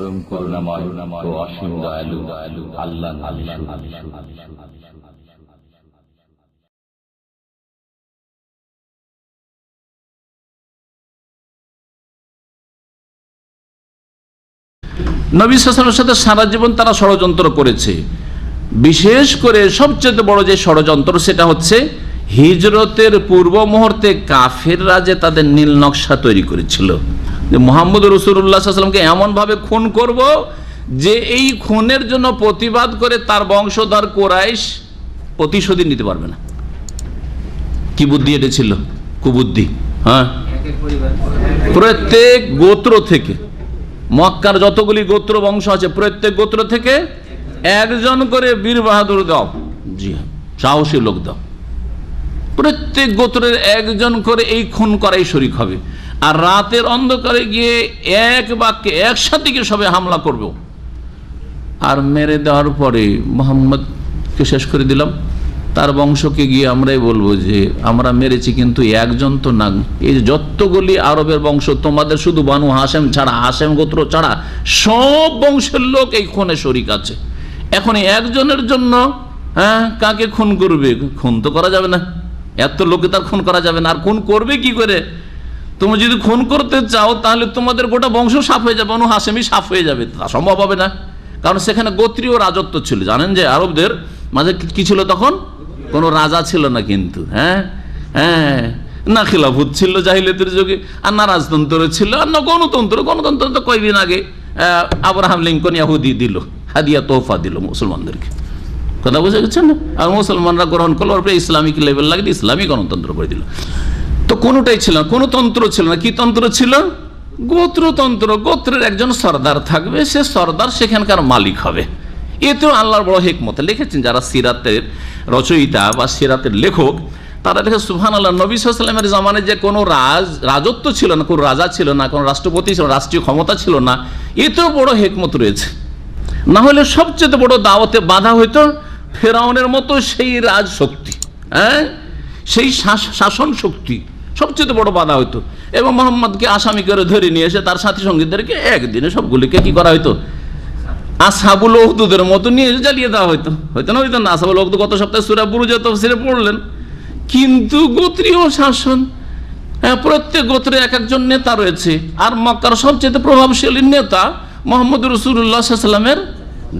পরম করুণাময় ও অসীম দয়ালু আল্লাহ আল্লাহ নবী সাসনের সাথে সারা জীবন তারা ষড়যন্ত্র করেছে। বিশেষ করে সবচেয়ে বড় যে ষড়যন্ত্র সেটা হচ্ছে হিজরতের পূর্ব মুহূর্তে কাফেররা যে তাদের নীল নকশা তৈরি করেছিল। যে মোহাম্মদ রসুল্লাহ সাল্লামকে এমনভাবে খুন করব যে এই খুনের জন্য প্রতিবাদ করে তার বংশধর কোরাইশ প্রতিশোধী নিতে পারবে না। কি বুদ্ধি এটা ছিল? কুবুদ্ধি হ্যাঁ? প্রত্যেক গোত্র থেকে, মক্কার যতগুলি গোত্র বংশ আছে, প্রত্যেক গোত্র থেকে একজন করে বীর বাহাদুর দাও। জি হ্যাঁ সাহসী লোক দাও। প্রত্যেক গোত্রের একজন করে এই খুন করাই শরিক হবে। আর রাতের অন্ধকারে গিয়ে এক বাক্যে একসাথে গিয়ে সবে হামলা করবে। আর মেরে দেওয়ার পরে মোহাম্মদকে শেষ করে দিলাম। তার বংশকে গিয়ে আমরাই বলব যে, আমরা মেরেছি কিন্তু একজন তো না। এই যতগুলি আরবের বংশ, তোমাদের শুধু বানু হাসেম ছাড়া হাসেম গোত্র ছাড়া সব বংশের লোক এই খুনে শরিক আছে। এখন একজনের জন্য হ্যাঁ কাকে খুন করবে? খুন তো করা যাবে না। এত লোকে তার খুন করা যাবে না। আর খুন করবে কি করে? তুমি যদি খুন করতে চাও, তাহলে তোমাদের গোটা বংশ সাফ হয়ে যাবে, অনু হাসেমি সাফ হয়ে যাবে। তা সম্ভব হবে না। কারণ সেখানে গোত্রীয় রাজত্ব ছিল। জানেন যে আরবদের মাঝে কি- ছিল তখন? কোনো রাজা ছিল না কিন্তু হ্যাঁ? হ্যাঁ। না খিলাফুত ছিল জাহিলিয়তের যুগে, আর না রাজতন্ত্র ছিল, আর না গণতন্ত্র। গণতন্ত্র তো কয়দিন আগে আব্রাহাম লিঙ্কন ইয়াহুদি দিল, হাদিয়া তোহফা দিল মুসলমানদেরকে। কথা বুঝে গেছেন? আর মুসলমানরা গ্রহণ করল, ওর ইসলামিক লেভেল লাগিয়ে ইসলামী গণতন্ত্র করে দিল। তো কোনোটাই ছিল না, কোনো তন্ত্র ছিল না। কি তন্ত্র ছিল? গোত্রতন্ত্র। গোত্রের একজন সর্দার থাকবে, সে সর্দার সেখানকার মালিক হবে। এতেও আল্লাহর বড় হেকমত। লিখেছেন যারা সিরাতের রচয়িতা বা সিরাতের লেখক, তারা দেখে সুহান আল্লাহ নবী সাল্লামের জামানে যে কোনো রাজ, রাজত্ব ছিল না, কোনো রাজা ছিল না, কোনো রাষ্ট্রপতি ছিল রাষ্ট্রীয় ক্ষমতা ছিল না এতেও বড় হেকমত রয়েছে। না হলে সবচেয়ে বড় দাওয়াতে বাধা হইতো ফেরাউনের মতো সেই রাজশক্তি হ্যাঁ? সেই শাসন শক্তি। সবচেয়ে বড় বাধা হইতো। এবং মোহাম্মদকে আসামি করে ধরে নিয়ে এসে তার সাথী সঙ্গীতদেরকে একদিনে সবগুলিকে কি করা হইতো? আসাবুল ওহদুদের মতো নিয়ে এসে জ্বালিয়ে দেওয়া হইতো। হয়তো না হইতো না। আসাবুল ওহদু গত সপ্তাহে সুরা বুরুজে তফসিরে পড়লেন। কিন্তু গোত্রীয় শাসন হ্যাঁ, প্রত্যেক গোত্রে এক একজন নেতা রয়েছে। আর মক্কার সবচেয়ে প্রভাবশালী নেতা মোহাম্মদ রসুল্লাহ সাল্লামের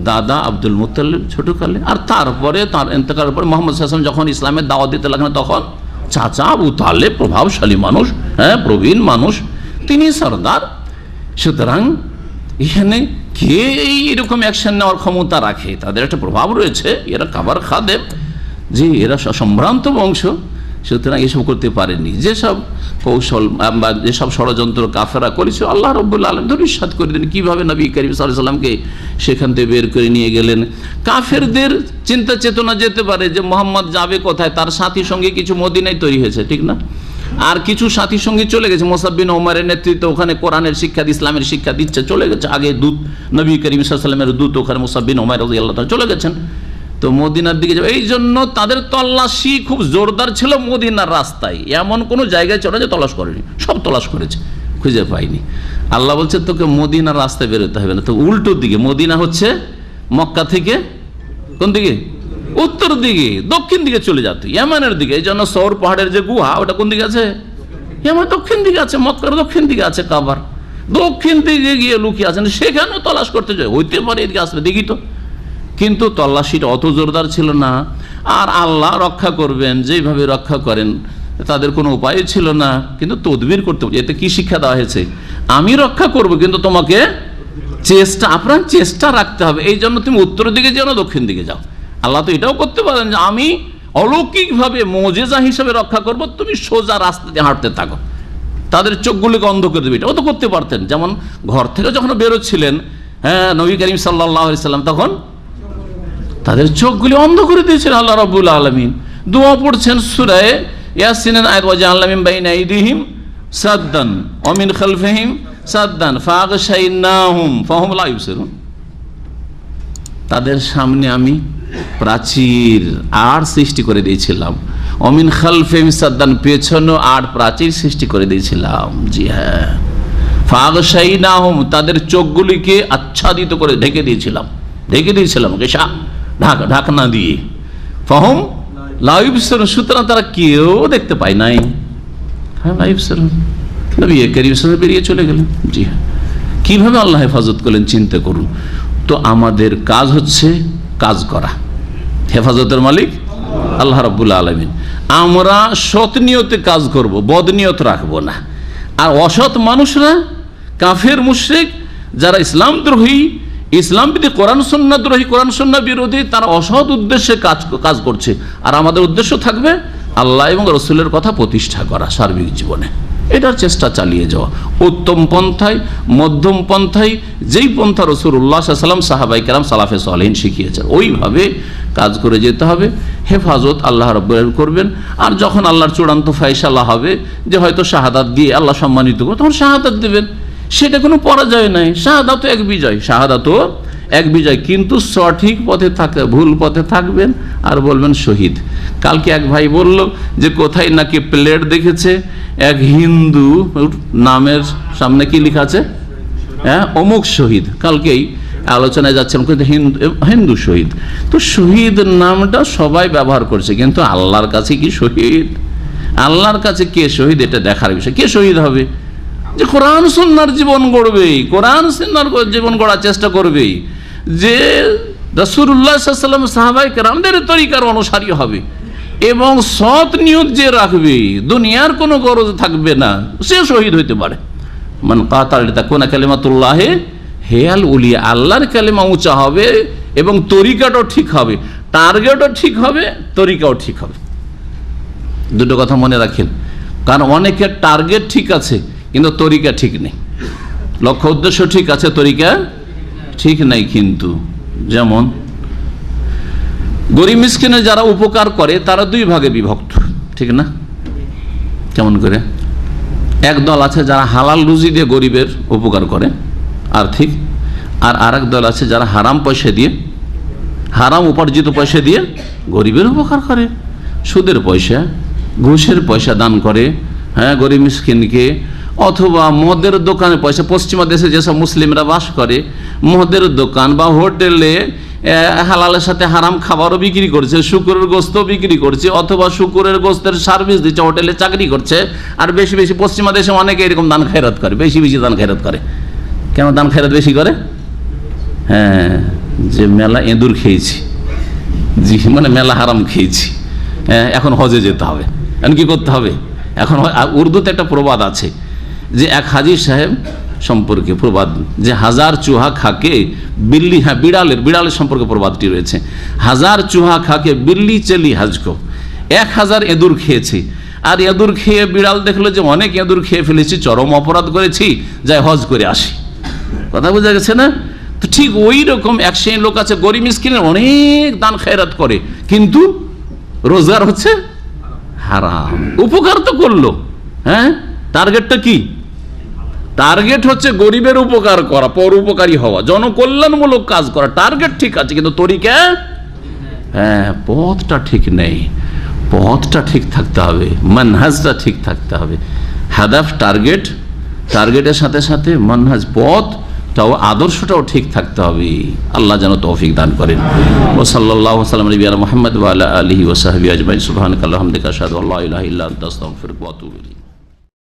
দাদা আব্দুল মুতাল্লিব ছোটকালে। আর তারপরে তার এতেকালের পরে মোহাম্মদ সাল্লাম যখন ইসলামের দাওয়াত দিতে লাগলেন তখন চাচা, আবু তাহলে প্রভাবশালী মানুষ হ্যাঁ প্রবীণ মানুষ। তিনি সর্দার। সুতরাং এখানে কে এরকম অ্যাকশন নেওয়ার ক্ষমতা রাখে? তাদের একটা প্রভাব রয়েছে। এরা কাবার খাদেব যে এরা সম্ভ্রান্ত বংশ। সুতরাং এসব করতে পারেনি যেসব কৌশল বা যেসব ষড়যন্ত্র কাফেরা করেছে, আল্লাহ রব্বুল্লা আলম ধরিসাদ করে দিন। কীভাবে নবী করিম সাল্লামকে সেখান থেকে বের করে নিয়ে গেলেন? কাফেরদের চিন্তা চেতনা যেতে পারে যে মোহাম্মদ যাবে কোথায়? তার সাথী সঙ্গে কিছু মদিনায় তৈরি হয়েছে, ঠিক না? আর কিছু সাথী সঙ্গে চলে গেছে। মোসাব্বিন ওমারের নেতৃত্বে ওখানে কোরআনের শিক্ষা ইসলামের শিক্ষা দিচ্ছে, চলে গেছে। আগে দূত নবী করিম সাল্লামের দূত ওখানে মোসাব্বিন ওমর আল্লাহ চলে গেছেন। তো মদিনার দিকে যাবে। এই জন্য তাদের তল্লাশি খুব জোরদার ছিল মদিনার রাস্তায়। এমন কোনো জায়গায় চলে যে তলাশ করেনি। সব তলাশ করেছে, খুঁজে পাইনি আল্লাহ বলছে, তোকে মদিনার রাস্তায় বেরোতে হবে না। তো উল্টোর দিকে, মদিনা হচ্ছে মক্কা থেকে কোন দিকে? উত্তর দিকে, দক্ষিণ দিকে চলে যাতে ইয়ামানের দিকে। এই জন্য সৌর পাহাড়ের যে গুহা, ওটা কোন দিকে আছে? ইয়ামান দক্ষিণ দিকে আছে, মক্কার দক্ষিণ দিকে আছে, কাবার। দক্ষিণ দিকে গিয়ে লুকিয়ে আছেন, সেখানেও তলাশ করতে যায়। হইতে পারে এদিকে আসলে, দেখি তো। কিন্তু তল্লাশিটা অত জোরদার ছিল না। আর আল্লাহ রক্ষা করবেন, যেইভাবে রক্ষা করেন, তাদের কোনো উপায় ছিল না। কিন্তু তদবির করতে। এতে কি শিক্ষা দেওয়া হয়েছে? আমি রক্ষা করব, কিন্তু তোমাকে চেষ্টা আপনার চেষ্টা রাখতে হবে। এই জন্য তুমি উত্তর দিকে যাও না, দক্ষিণ দিকে যাও। আল্লাহ তো এটাও করতে পারেন যে আমি অলৌকিকভাবে মোজেজা হিসেবে রক্ষা করব, তুমি সোজা রাস্তা দিয়ে হাঁটতে থাকো। তাদের চোখগুলিকে অন্ধ করে দেবে। এটাও তো করতে পারতেন। যেমন ঘর থেকে যখন বেরোচ্ছিলেন হ্যাঁ নবী করিম সাল্লাহ সাল্লাম, তখন তাদের চোখগুলি অন্ধ করে দিয়েছেন আল্লাহ রবুল আলমিন। দোয়া পড়ছেন সুরায় ইয়াসিনের আয়াত ওয়াজা বাইন আইদিহিম সাদ্দান অমিন খালফিহিম সাদ্দান ফাগশাইনাহুম ফাহুম লা ইউবসিরুন। তাদের সামনে আমি প্রাচীর আর সৃষ্টি করে দিয়েছিলাম। অমিন খালফিহিম সাদ্দান পেছনও আর প্রাচীর সৃষ্টি করে দিয়েছিলাম। জি হ্যাঁ। ফাগসাই না হোম তাদের চোখগুলিকে আচ্ছাদিত করে ঢেকে দিয়েছিলাম। ঢেকে দিয়েছিলাম কেশা ঢাকনা দিয়ে। ফহম লাইভ সুতরাং তারা কেউ দেখতে পায় নাই। হ্যাঁ লাইভ নবী করিম বেরিয়ে চলে গেলেন। জি হ্যাঁ। কীভাবে আল্লাহ হেফাজত করলেন, চিন্তা করুন। তো আমাদের কাজ হচ্ছে কাজ করা। হেফাজতের মালিক আল্লাহ রব্বুল আলমিন। আমরা সৎ নিয়তে কাজ করব বদনিয়ত রাখব না। আর অসৎ মানুষরা, কাফের, মুশ্রিক, যারা ইসলাম দ্রোহী ইসলাম বিধি কোরআন সন্না দ্রোহী কোরআন সন্না বিরোধী তারা অসৎ উদ্দেশ্যে কাজ কাজ করছে। আর আমাদের উদ্দেশ্য থাকবে আল্লাহ এবং রসুলের কথা প্রতিষ্ঠা করা সার্বিক জীবনে। এটার চেষ্টা চালিয়ে যাওয়া। উত্তম পন্থায়, মধ্যম পন্থায়, যেই পন্থা রসুল উল্লাহ সাল্লাম সাহাবাই কেরাম, সালাফে সালহীন শিখিয়েছেন, ওইভাবে কাজ করে যেতে হবে। হেফাজত আল্লাহ রব্বুল করবেন। আর যখন আল্লাহর চূড়ান্ত ফাইসাল্লাহ হবে, যে হয়তো শাহাদাত দিয়ে আল্লাহ সম্মানিত করবে, তখন শাহাদাত দেবেন। সেটা কোনো পরাজয় নাই। শাহাদাতও এক বিজয়। শাহাদাতও এক বিজয়। কিন্তু সঠিক পথে থাকে ভুল পথে থাকবেন আর বলবেন শহীদ। কালকে এক ভাই বলল যে, কোথায় নাকি প্লেট দেখেছে? এক হিন্দু নামের সামনে কি লেখা আছে? হ্যাঁ অমুক শহীদ। কালকেই আলোচনায় যাচ্ছেন কিন্তু হিন্দু হিন্দু শহীদ। তো শহীদ নামটা সবাই ব্যবহার করছে, কিন্তু আল্লাহর কাছে কি শহীদ? আল্লাহর কাছে কে শহীদ? এটা দেখার বিষয়। কে শহীদ হবে? যে কোরআন সন্ন্যার জীবন গড়বে, কোরআন সন্ন্যার জীবন গড়ার চেষ্টা করবে, যে রসুল্লাহাম সাহাবাই কেরামদের তরিকার অনুসারী হবে এবং সৎ নিয়ত যে রাখবে, দুনিয়ার কোনো গরজ থাকবে না, সে শহীদ হইতে পারে। মানে কাতার কোন কালিমাতুল্লাহে হেয়াল উলিয়া আল্লাহর কালিমা উঁচা হবে এবং তরিকাটাও ঠিক হবে, টার্গেটও ঠিক হবে, তরিকাও ঠিক হবে। দুটো কথা মনে রাখেন, কারণ অনেকের টার্গেট ঠিক আছে কিন্তু তরিকা ঠিক নেই। লক্ষ্য উদ্দেশ্য ঠিক আছে, তরিকা ঠিক নাই কিন্তু। যেমন, গরিব মিসকিনে যারা উপকার করে, তারা দুই ভাগে বিভক্ত, ঠিক না? কেমন করে? এক দল আছে যারা হালাল রুজি দিয়ে গরিবের উপকার করে, আর্থিক, আর আরেক দল আছে যারা হারাম পয়সা দিয়ে, হারাম উপার্জিত পয়সা দিয়ে গরিবের উপকার করে। সুদের পয়সা, ঘুষের পয়সা দান করে হ্যাঁ গরিব মিসকিনকে অথবা মদের দোকানে পয়সা, পশ্চিমা দেশে যেসব মুসলিমরা বাস করে, মদের দোকান বা হোটেলে হালালের সাথে হারাম খাবারও বিক্রি করছে, শুকুরের গোস্ত বিক্রি করছে, অথবা শুকুরের গোস্তের সার্ভিস দিচ্ছে, হোটেলে চাকরি করছে, আর বেশি বেশি পশ্চিমা দেশে অনেকে এরকম দান খায়রাত করে, বেশি বেশি দান খায়রাত করে। কেন দান খায়রাত বেশি করে? হ্যাঁ যে মেলা এঁদুর খেয়েছি, জি মানে মেলা হারাম খেয়েছি হ্যাঁ এখন হজে যেতে হবে। এখন কি করতে হবে? এখন উর্দুতে একটা প্রবাদ আছে যে এক হাজির সাহেব সম্পর্কে প্রবাদ, যে হাজার চুহা খাকে বিল্লি হ্যাঁ বিড়ালের বিড়ালের সম্পর্কে প্রবাদটি রয়েছে। হাজার চুহা খাকে বিল্লি চেলি হাজকো। এক হাজার এঁদুর খেয়েছি। আর এঁদুর খেয়ে বিড়াল দেখল যে অনেক এঁদুর খেয়ে ফেলেছি, চরম অপরাধ করেছি, যাই হজ করে আসি। কথা বোঝা গেছে না? তো ঠিক ওই রকম এক শ্রেণির লোক আছে, গরিব মিসকিনের অনেক দান খেরাত করে। কিন্তু রোজগার হচ্ছে হারাম। উপকার তো করল। হ্যাঁ? টার্গেটটা কি? টার্গেট হচ্ছে গরিবের উপকার করা, পর উপকারী হওয়া, জনকল্যাণমূলক কাজ করা। টার্গেট ঠিক আছে, কিন্তু তরিকা? হ্যাঁ পথটা ঠিক নেই। পথটা ঠিক থাকতে হবে, মানহাজটা ঠিক থাকতে হবে। হাদাফ টার্গেট টার্গেটের সাথে সাথে মানহাজ পথ তাও আদর্শটাও ঠিক থাকতে হবে। আল্লাহ যেন তৌফিক দান করেন। ও সাল্লাহ সাল্লাম নবিয়ার মোহাম্মদ আলহি ওসাহাবি আজমাই সুবাহান আল্লাহ আল্লাহ ইলাহ ইল্লা আস্তাগফিরুকা ওয়া আতুবু